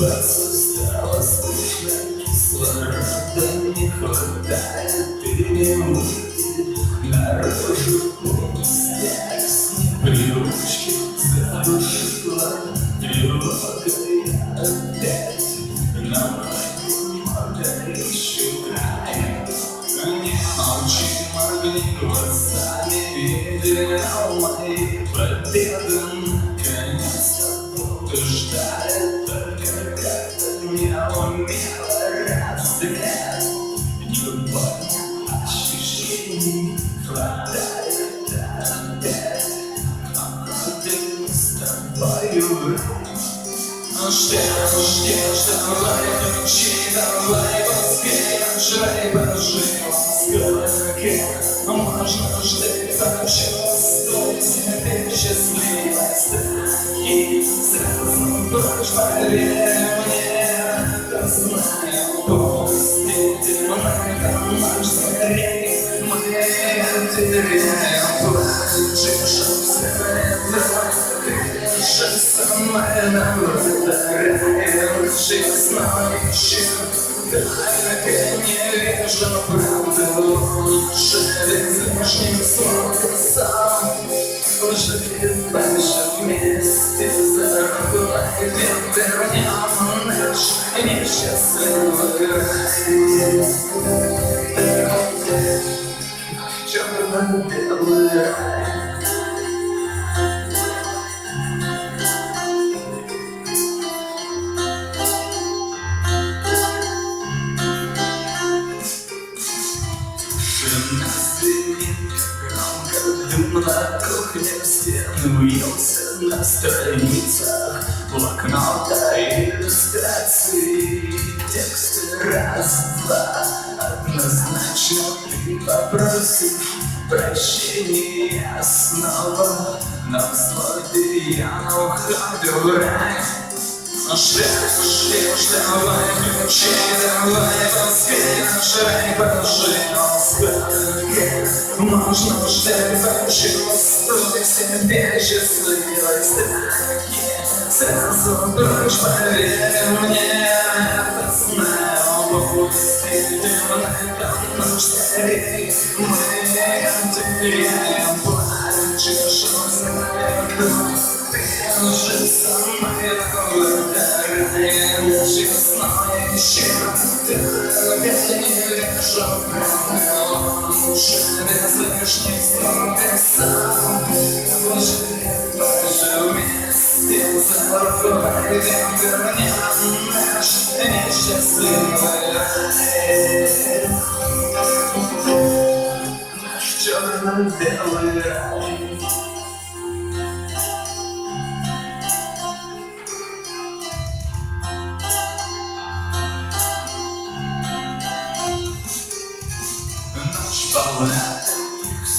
Сразу стало скучно, кислорода не хватает Перемыты наружу пустяк С непривычки задушила тревога Я опять на моем горящем крае Не молчи, моргни глазами Видели мои с тобою Ждем, ждем, давай ключи, давай быстрее Жрай, пожалуйста, сколько можно ждать Почувствуй себя счастливой страхи Сразу прочь, поверь мне, это знаю Пусть темно, наш скорей Мы теряем плачешь, нам вытараем Честно ищем так не вижу правду Лучше лишним слова сам Жить дальше вместе за руку Вернем наш несчастливый рай Черно-белый рай Тишина звенит, громко дым на кухне в стену Вьется на страницах блокнота иллюстрации Тексты раз-два Однозначно ты попросишь прощения снова Но взводе я уходю в рай Ждешь, ждешь, давай ключи, давай поспей, шрай, пожалуйста Можно ждать, почувствуй себя счастливой страхи Сразу прочь, поверь мне, это знаю Пусть темно, наш скорей Мы теряем плачешь, знаю, ты же самая Вытараем честное счастье Я не вижу правил Лучше без лишних слов Ты сам Пожалей, пожалей вместе За руку пойдем вернем Наш несчастливый рай Наш черно-белый рай Ночь полна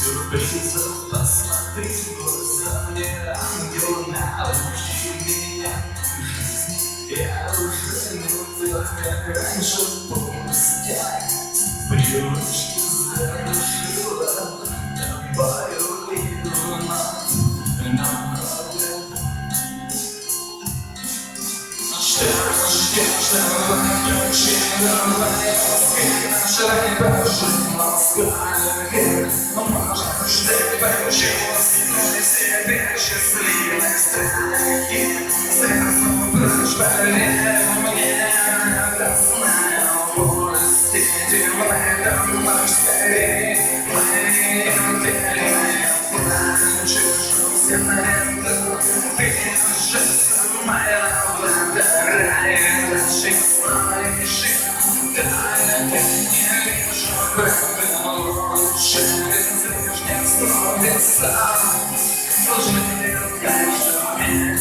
таких сюрпризов Посмотри в глаза мне, ангел, научи меня Я уже не тот, как раньше пустяк Привычки зарушила тобою и вновь Но Ждешь, ждешь, давай ключи, давай пускай наш Оставим, но может чтобы чувствовать себя счастливой страхи Сразу прождали мне до сна боль Сидим Czy już nie sobie sam? Może nie odkażę mnie,